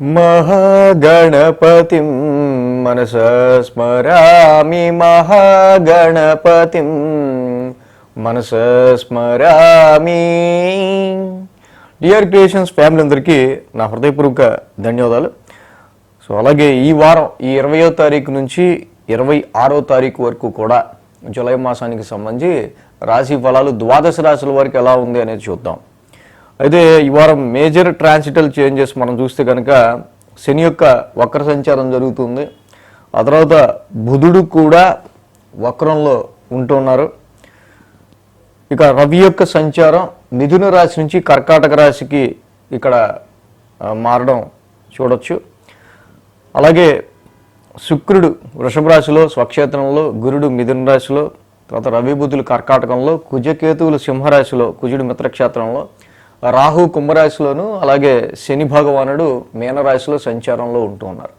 మహాగణపతి మనస స్మరామి మహాగణపతిం మనస స్మరామి. డియర్ క్రియేషన్స్ ఫ్యామిలీ అందరికీ నా హృదయపూర్వక ధన్యవాదాలు. సో అలాగే ఈ వారం ఈ ఇరవయో తారీఖు నుంచి ఇరవై ఆరో తారీఖు వరకు కూడా జూలై మాసానికి సంబంధించి రాశి ఫలాలు ద్వాదశ రాశుల వరకు ఎలా ఉంది అనేది చూద్దాం. అయితే ఈ వారం మేజర్ ట్రాన్సిటల్ చేంజెస్ మనం చూస్తే కనుక శని యొక్క వక్ర సంచారం జరుగుతుంది. ఆ తర్వాత బుధుడు కూడా వక్రంలో ఉంటున్నారు. ఇక రవి యొక్క సంచారం మిథున రాశి నుంచి కర్కాటక రాశికి ఇక్కడ మారడం చూడొచ్చు. అలాగే శుక్రుడు వృషభ రాశిలో స్వక్షేత్రంలో గురుడు మిథున రాశిలో తర్వాత రవి బుధులు కర్కాటకంలో కుజకేతువులు సింహరాశిలో కుజుడు మిత్రక్షేత్రంలో రాహు కుంభరాశిలోను అలాగే శని భగవానుడు మీనరాశిలో సంచారంలో ఉంటూ ఉన్నారు.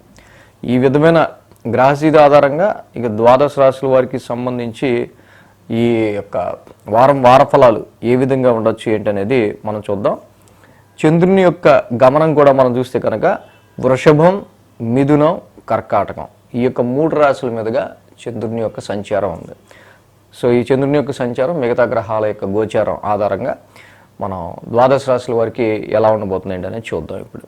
ఈ విధమైన గ్రహస్థితి ఆధారంగా ఇక ద్వాదశ రాశుల వారికి సంబంధించి ఈ యొక్క వారం వార ఫలాలు ఏ విధంగా ఉండొచ్చు ఏంటనేది మనం చూద్దాం. చంద్రుని యొక్క గమనం కూడా మనం చూస్తే కనుక వృషభం మిథునం కర్కాటకం ఈ యొక్క మూడు రాశుల మీదుగా చంద్రుని యొక్క సంచారం ఉంది. సో ఈ చంద్రుని యొక్క సంచారం మిగతా గ్రహాల యొక్క గోచారం ఆధారంగా మనం ద్వాదశ రాశుల వారికి ఎలా ఉండబోతుందండి అనేది చూద్దాం ఇప్పుడు.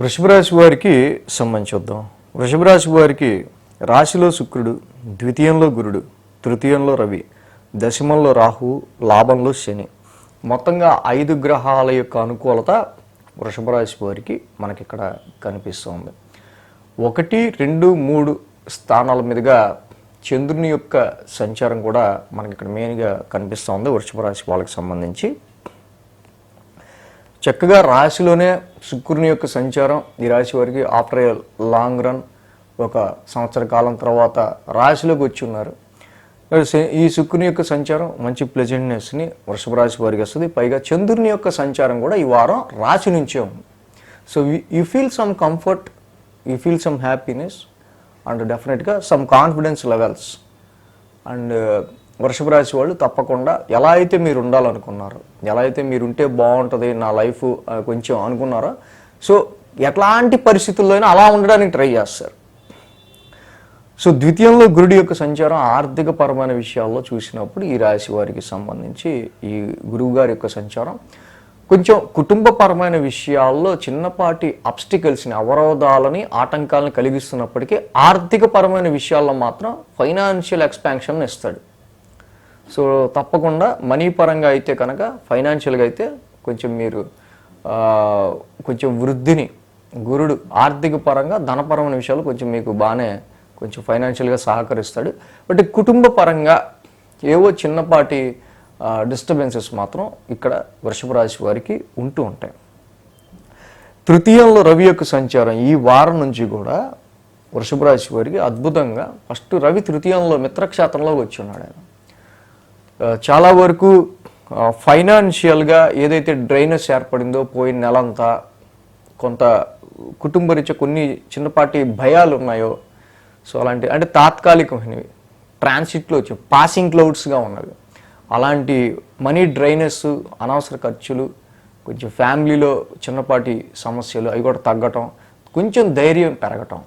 వృషభ రాశి వారికి సంబంధించి చూద్దాం. వృషభ రాశి వారికి రాశిలో శుక్రుడు ద్వితీయంలో గురుడు తృతీయంలో రవి దశమంలో రాహు లాభంలో శని. మొత్తంగా ఐదు గ్రహాల యొక్క అనుకూలత వృషభ రాశి వారికి మనకి ఇక్కడ కనిపిస్తుంది. ఒకటి రెండు మూడు స్థానాల మీదుగా చంద్రుని యొక్క సంచారం కూడా మనకి ఇక్కడ మెయిన్గా కనిపిస్తుంది వృషభ రాశి వాళ్ళకి సంబంధించి. చక్కగా రాశిలోనే శుక్రుని యొక్క సంచారం ఈ రాశి వారికి ఆఫ్టర్ ఏ లాంగ్ రన్ ఒక సంవత్సర కాలం తర్వాత రాశిలోకి వచ్చి ఉన్నారు. ఈ శుక్రుని యొక్క సంచారం మంచి ప్లెజెంట్నెస్ని వృషభ రాశి వారికి వస్తుంది. పైగా చంద్రుని యొక్క సంచారం కూడా ఈ వారం రాశి నుంచే ఉంది. So you feel some comfort you feel some happiness and డెఫినెట్గా some confidence levels. And uh, వృషభ రాశి వాళ్ళు తప్పకుండా ఎలా అయితే మీరు ఉండాలనుకున్నారో ఎలా అయితే మీరు ఉంటే బాగుంటుంది నా లైఫ్ కొంచెం అనుకున్నారో సో ఎట్లాంటి పరిస్థితుల్లో అయినా అలా ఉండడానికి ట్రై చేస్తారు. సో ద్వితీయంలో గురుడి యొక్క సంచారం ఆర్థిక పరమైన విషయాల్లో చూసినప్పుడు ఈ రాశి వారికి సంబంధించి ఈ గురువు గారి యొక్క సంచారం కొంచెం కుటుంబపరమైన విషయాల్లో చిన్నపాటి అబ్స్టికల్స్ని అవరోధాలని ఆటంకాలను కలిగిస్తున్నప్పటికీ ఆర్థిక పరమైన విషయాల్లో మాత్రం ఫైనాన్షియల్ ఎక్స్పాన్షన్ ఇస్తాడు. సో తప్పకుండా మనీ పరంగా అయితే కనుక ఫైనాన్షియల్గా అయితే కొంచెం మీరు కొంచెం వృద్ధిని గురుడు ఆర్థిక పరంగా ధనపరమైన విషయాలు కొంచెం మీకు బాగానే కొంచెం ఫైనాన్షియల్గా సహకరిస్తాడు. బట్ కుటుంబ పరంగా ఏవో చిన్నపాటి డిస్టర్బెన్సెస్ మాత్రం ఇక్కడ వృషభ రాశి వారికి ఉంటూ ఉంటాయి. తృతీయంలో రవి యొక్క సంచారం ఈ వారం నుంచి కూడా వృషభ రాశి వారికి అద్భుతంగా ఫస్ట్ రవి తృతీయంలో మిత్రక్షేత్రంలో వచ్చి ఉన్నాడు ఆయన చాలా వరకు ఫైనాన్షియల్గా ఏదైతే డ్రైనెస్ ఏర్పడిందో పోయిన నెలంతా కొంత కుటుంబరీత్యా కొన్ని చిన్నపాటి భయాలు ఉన్నాయో సో అలాంటి అంటే తాత్కాలికమైనవి. ట్రాన్సిట్లో వచ్చి పాసింగ్ క్లౌడ్స్గా ఉన్నవి. అలాంటి మనీ డ్రైనెస్ అనవసర ఖర్చులు కొంచెం ఫ్యామిలీలో చిన్నపాటి సమస్యలు అవి కూడా తగ్గటం కొంచెం ధైర్యం పెరగటం.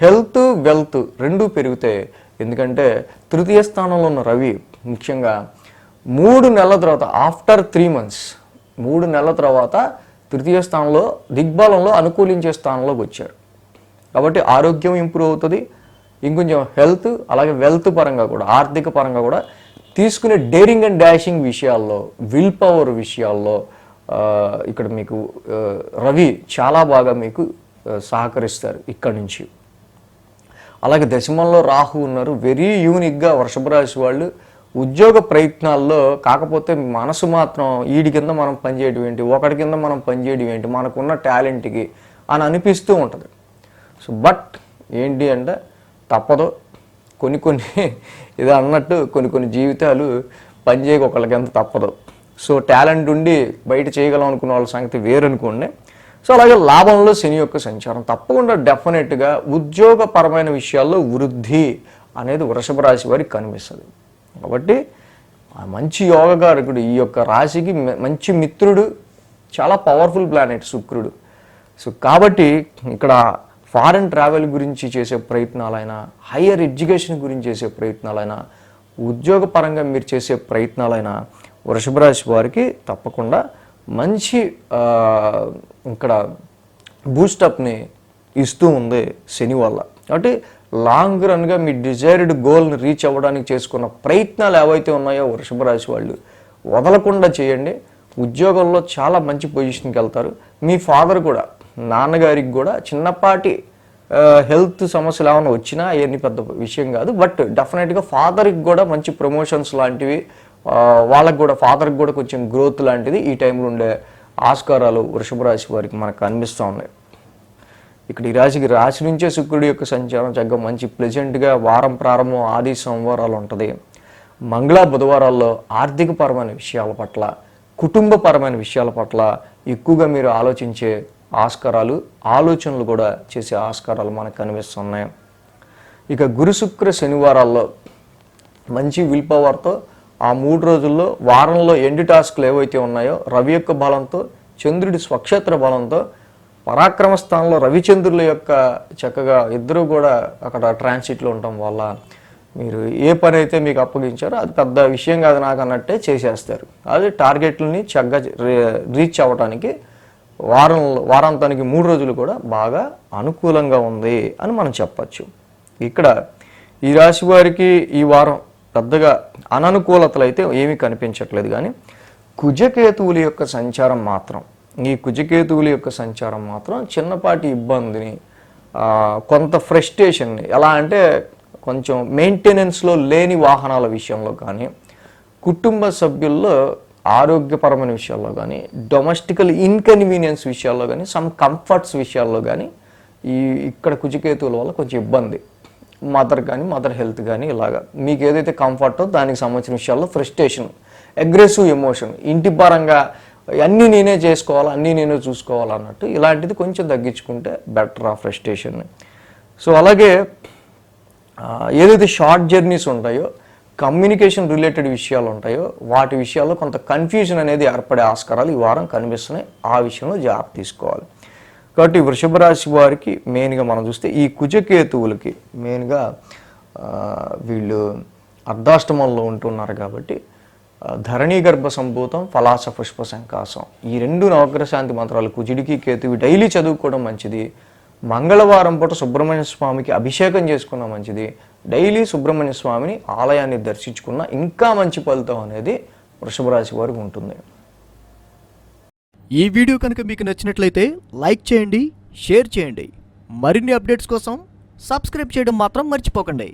హెల్త్ వెల్త్ రెండూ పెరిగితే ఎందుకంటే తృతీయ స్థానంలో ఉన్న రవి ముఖ్యంగా మూడు నెలల తర్వాత ఆఫ్టర్ త్రీ మంత్స్ మూడు నెలల తర్వాత తృతీయ స్థానంలో దిగ్బలంలో అనుకూలించే స్థానంలోకి వచ్చారు కాబట్టి ఆరోగ్యం ఇంప్రూవ్ అవుతుంది. ఇంకొంచెం హెల్త్ అలాగే వెల్త్ పరంగా కూడా ఆర్థిక పరంగా కూడా తీసుకునే డేరింగ్ అండ్ డాషింగ్ విషయాల్లో విల్ పవర్ విషయాల్లో ఇక్కడ మీకు రవి చాలా బాగా మీకు సహకరిస్తారు ఇక్కడ నుంచి. అలాగే దశమంలో రాహు ఉన్నారు. వెరీ యూనిక్గా వృషభ రాశి వాళ్ళు ఉద్యోగ ప్రయత్నాల్లో కాకపోతే మనసు మాత్రం ఈడి కింద మనం పనిచేయడం ఏంటి ఒకటి కింద మనం పనిచేయడం ఏంటి మనకున్న టాలెంట్కి అని అనిపిస్తూ ఉంటుంది. సో బట్ ఏంటి అంటే తప్పదు. కొన్ని కొన్ని ఇది అన్నట్టు కొన్ని కొన్ని జీవితాలు పనిచేయక ఒకళ్ళకి ఎంత తప్పదు. సో టాలెంట్ ఉండి బయట చేయగలం అనుకున్న వాళ్ళ సంగతి వేరనుకోండి. సో అలాగే లాభంలో శని యొక్క సంచారం. తప్పకుండా డెఫినెట్గా ఉద్యోగపరమైన విషయాల్లో వృద్ధి అనేది వృషభ రాశి వారికి కనిపిస్తుంది. కాబట్టి మంచి యోగకారకుడు ఈ యొక్క రాశికి మంచి మిత్రుడు చాలా పవర్ఫుల్ ప్లానెట్ శుక్రుడు. సో కాబట్టి ఇక్కడ ఫారెన్ ట్రావెల్ గురించి చేసే ప్రయత్నాలైనా హయ్యర్ ఎడ్యుకేషన్ గురించి చేసే ప్రయత్నాలైనా ఉద్యోగపరంగా మీరు చేసే ప్రయత్నాలైనా వృషభరాశి వారికి తప్పకుండా మంచి ఇక్కడ బూస్టప్ని ఇస్తూ ఉంది శని వల్ల. కాబట్టి లాంగ్ రన్గా మీ డిజైర్డ్ గోల్ని రీచ్ అవ్వడానికి చేసుకున్న ప్రయత్నాలు ఏవైతే ఉన్నాయో వృషభ రాశి వాళ్ళు వదలకుండా చేయండి. ఉద్యోగంలో చాలా మంచి పొజిషన్కి వెళ్తారు. మీ ఫాదర్ కూడా నాన్నగారికి కూడా చిన్నపాటి హెల్త్ సమస్యలు ఏమైనా వచ్చినా అవన్నీ పెద్ద విషయం కాదు. బట్ డెఫినెట్గా ఫాదర్కి కూడా మంచి ప్రమోషన్స్ లాంటివి వాళ్ళకు వాళ్ళకి కూడా ఫాదర్కి కూడా కొంచెం గ్రోత్ లాంటిది ఈ టైంలో ఉండే ఆస్కారాలు వృషభ రాశి వారికి మనకు కనిపిస్తూ ఉన్నాయి. ఇక్కడ ఈ రాశికి రాశి నుంచే శుక్రుడి యొక్క సంచారం చక్కగా మంచి ప్లెజెంట్గా వారం ప్రారంభం ఆది సోమవారాలు ఉంటుంది. మంగళ బుధవారాల్లో ఆర్థికపరమైన విషయాల పట్ల కుటుంబపరమైన విషయాల పట్ల ఎక్కువగా మీరు ఆలోచించే ఆస్కారాలు ఆలోచనలు కూడా చేసే ఆస్కారాలు మనకు కనిపిస్తున్నాయి. ఇక గురుశుక్ర శనివారాల్లో మంచి విల్ పవర్తో ఆ మూడు రోజుల్లో వారంలో ఎండు టాస్క్లు ఏవైతే ఉన్నాయో రవి యొక్క బలంతో చంద్రుడి స్వక్షేత్ర బలంతో పరాక్రమ స్థానంలో రవిచంద్రుల యొక్క చక్కగా ఇద్దరు కూడా అక్కడ ట్రాన్సిట్లో ఉండటం వల్ల మీరు ఏ పని అయితే మీకు అప్పగించారో అది పెద్ద విషయం కాదు నాకు అన్నట్టే చేసేస్తారు. అది టార్గెట్లని చక్కగా రీ- రీచ్ అవ్వడానికి వారం వారాంతానికి మూడు రోజులు కూడా బాగా అనుకూలంగా ఉంది అని మనం చెప్పచ్చు. ఇక్కడ ఈ రాశి వారికి ఈ వారం పెద్దగా అననుకూలతలు అయితే ఏమీ కనిపించట్లేదు కానీ కుజకేతువుల యొక్క సంచారం మాత్రం ఈ కుజకేతువుల యొక్క సంచారం మాత్రం చిన్నపాటి ఇబ్బందిని కొంత ఫ్రస్ట్రేషన్ని ఎలా అంటే కొంచెం మెయింటెనెన్స్లో లేని వాహనాల విషయంలో కానీ కుటుంబ సభ్యుల్లో ఆరోగ్యపరమైన విషయాల్లో కానీ డొమెస్టికల్ ఇన్కన్వీనియన్స్ విషయాల్లో కానీ సమ్ కంఫర్ట్స్ విషయాల్లో కానీ ఈ ఇక్కడ కుజికేతువుల వల్ల కొంచెం ఇబ్బంది. మదర్ కానీ మదర్ హెల్త్ కానీ ఇలాగా. మీకు ఏదైతే కంఫర్టో దానికి సంబంధించిన విషయాల్లో ఫ్రస్ట్రేషన్ అగ్రెసివ్ ఎమోషన్ ఇంటి పరంగా అన్నీ నేనే చేసుకోవాలి అన్నీ నేనే చూసుకోవాలి అన్నట్టు ఇలాంటిది కొంచెం తగ్గించుకుంటే బెటర్ ఆ ఫ్రస్ట్రేషన్ సో అలాగే ఏదైతే షార్ట్ జర్నీస్ ఉంటాయో కమ్యూనికేషన్ రిలేటెడ్ విషయాలు ఉంటాయో వాటి విషయాల్లో కొంత కన్ఫ్యూజన్ అనేది ఏర్పడే ఆస్కారాలు ఈ వారం కనిపిస్తున్నాయి. ఆ విషయంలో జాగ్రత్త తీసుకోవాలి. కాబట్టి వృషభ రాశి వారికి మెయిన్గా మనం చూస్తే ఈ కుజకేతువులకి మెయిన్గా వీళ్ళు అర్ధాష్టమంలో ఉంటున్నారు కాబట్టి ధరణీ గర్భ సంభూతం ఫలాస పుష్ప సంకాసం ఈ రెండు నవగ్రశాంతి మంత్రాలు కుజుడికి కేతువి డైలీ చదువుకోవడం మంచిది. మంగళవారం పూట సుబ్రహ్మణ్య స్వామికి అభిషేకం చేసుకున్న మంచిది. డైలీ సుబ్రహ్మణ్య స్వామిని ఆలయాన్ని దర్శించుకున్న ఇంకా మంచి ఫలితం అనేది వృషభ రాశి వారికి ఉంటుంది. ఈ వీడియో కనుక మీకు నచ్చినట్లయితే లైక్ చేయండి షేర్ చేయండి. మరిన్ని అప్డేట్స్ కోసం సబ్స్క్రైబ్ చేయడం మాత్రం మర్చిపోకండి.